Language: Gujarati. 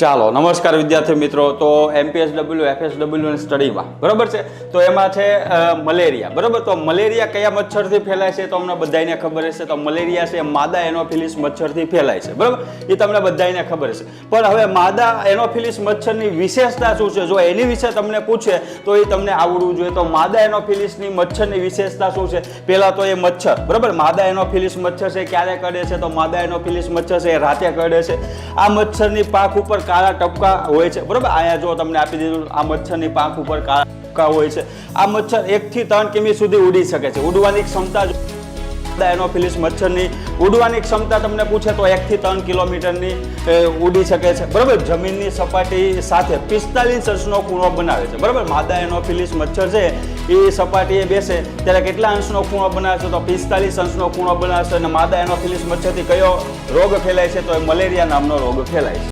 ચાલો, નમસ્કાર વિદ્યાર્થી મિત્રો. તો એમપીએસડબલ્યુ એફએસડબલ્યુ સ્ટડીમાં બરાબર છે? તો એમાં છે મલેરિયા, બરાબર? તો મલેરિયા કયા મચ્છરથી ફેલાય છે? તો અમને બધાને ખબર હશે. તો મલેરિયા છે, માદા એનોફિલિસ મચ્છરથી ફેલાય છે, બરાબર? એ તમને બધાને ખબર હશે. પણ હવે માદા એનોફિલિસ મચ્છરની વિશેષતા શું છે? જો એની વિશે તમને પૂછે, તો એ તમને આવડવું જોઈએ. તો માદા એનોફિલિસની મચ્છરની વિશેષતા શું છે? પહેલાં તો એ મચ્છર, બરાબર? માદા એનોફિલિસ મચ્છર છે, ક્યારે કરડે છે? તો માદા એનોફિલિસ મચ્છર છે, એ રાતે કરડે છે. આ મચ્છરની પાક ઉપર કાળા ટપકા હોય છે. બરાબર? અહીંયા જો તમને આપી દીધું, આ મચ્છરની પાંખ ઉપર કાળા ટપકા હોય છે. આ મચ્છર એકથી ત્રણ કિમી સુધી ઉડી શકે છે. ઉડવાની ક્ષમતા એનોફિલિસ મચ્છરની ઉડવાની ક્ષમતા તમને પૂછે તો એકથી ત્રણ કિલોમીટરની ઉડી શકે છે. બરાબર? જમીનની સપાટી સાથે પિસ્તાલીસ અંશનો ખૂણો બનાવે છે. બરાબર? માદા એનોફિલિસ મચ્છર છે, એ સપાટીએ બેસે, ત્યારે કેટલા અંશનો ખૂણો બનાવે છે તો પિસ્તાલીસ અંશનો ખૂણો બનાવશે. અને માદા એનોફિલિસ મચ્છરથી કયો રોગ ફેલાય છે તો એ મલેરિયા નામનો રોગ ફેલાય છે.